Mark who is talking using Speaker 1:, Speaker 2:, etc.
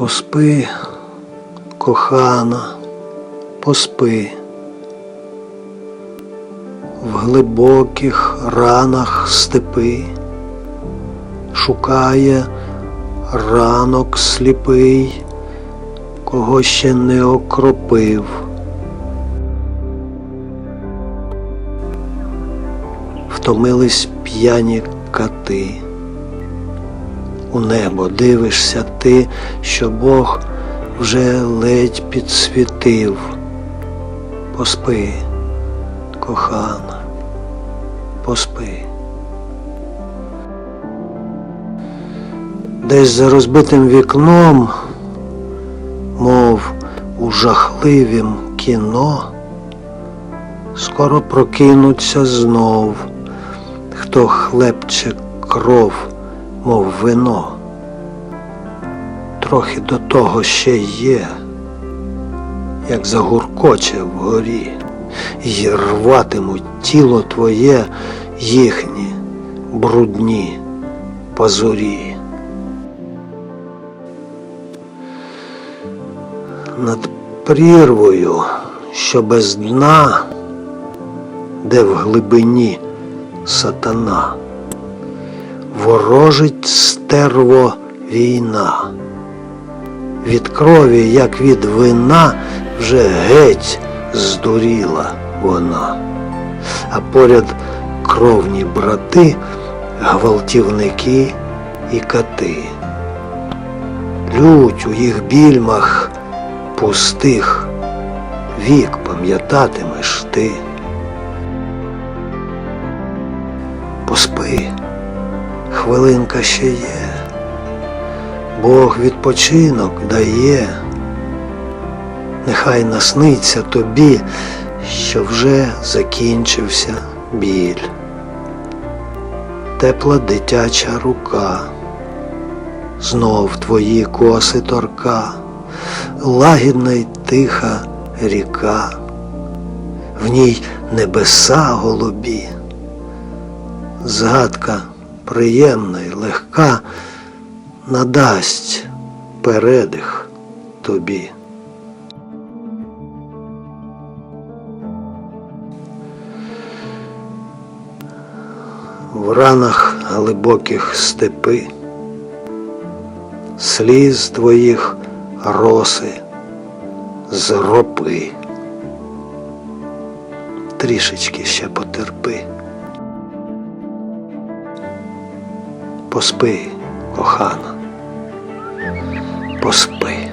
Speaker 1: Поспи, кохана, поспи. В глибоких ранах степи шукає ранок сліпий, кого ще не окропив. Втомились п'яні кати. У небо дивишся ти, що Бог вже ледь підсвітив. Поспи, кохана, поспи. Десь за розбитим вікном, мов у жахливім кіно, скоро прокинуться знов, хто хлебче кров, мов вино. Трохи до того ще є, як загуркоче вгорі, і рватимуть тіло твоє їхні брудні пазурі. Над прірвою, що без дна, де в глибині сатана, ворожить стерво війна. Від крові, як від вина, вже геть здуріла вона. А поряд кровні брати, гвалтівники і кати. Лють у їх більмах пустих, вік пам'ятатимеш ти. Хвилинка ще є. Бог відпочинок дає, нехай насниться тобі, що вже закінчився біль. Тепла дитяча рука, знов твої коси торка, лагідна й тиха ріка, в ній небеса голубі, згадка приємна й легка надасть передих тобі. В ранах глибоких степи, сліз твоїх роси з ропи. Трішечки ще потерпи. Поспи, кохана, поспи.